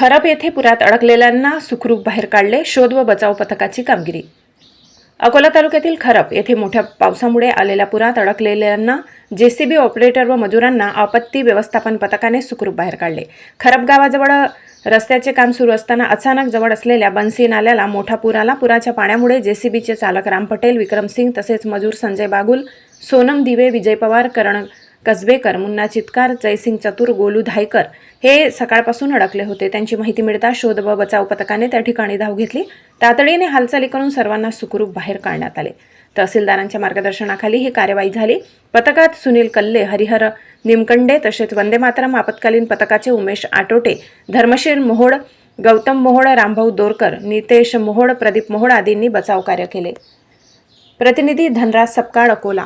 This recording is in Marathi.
खरब येथे पुरात अडकलेल्यांना सुखरूप बाहेर काढले शोध व बचाव पथकाची कामगिरी. अकोला तालुक्यातील खरब येथे मोठ्या पावसामुळे आलेल्या पुरात अडकलेल्यांना जेसीबी ऑपरेटर व मजुरांना आपत्ती व्यवस्थापन पथकाने सुखरूप बाहेर काढले. खरब गावाजवळ रस्त्याचे काम सुरू असताना अचानक जवळ असलेल्या बन्सी नाल्याला मोठा पूर आला. पुराच्या पाण्यामुळे जेसीबीचे चालक राम पटेल विक्रम सिंग तसेच मजूर संजय बागुल सोनम दिवे विजय पवार करण कसबेकर मुन्ना चितकार जयसिंग चतुर गोलू धायकर हे सकाळपासून अडकले होते. त्यांची माहिती मिळता शोध व बचाव पथकाने त्या ठिकाणी धाव घेतली. तातडीने हालचाली करून सर्वांना सुखरूप बाहेर काढण्यात आले. तहसीलदारांच्या मार्गदर्शनाखाली ही कार्यवाही झाली. पथकात सुनील कल्ले हरिहर निमकंडे तसेच वंदे मातरम आपत्कालीन पथकाचे उमेश आटोटे धर्मशील मोहोड गौतम मोहोड रामभाऊ दोरकर नितेश मोहोड प्रदीप मोहोड आदींनी बचाव कार्य केले. प्रतिनिधी धनराज सपकाळ अकोला.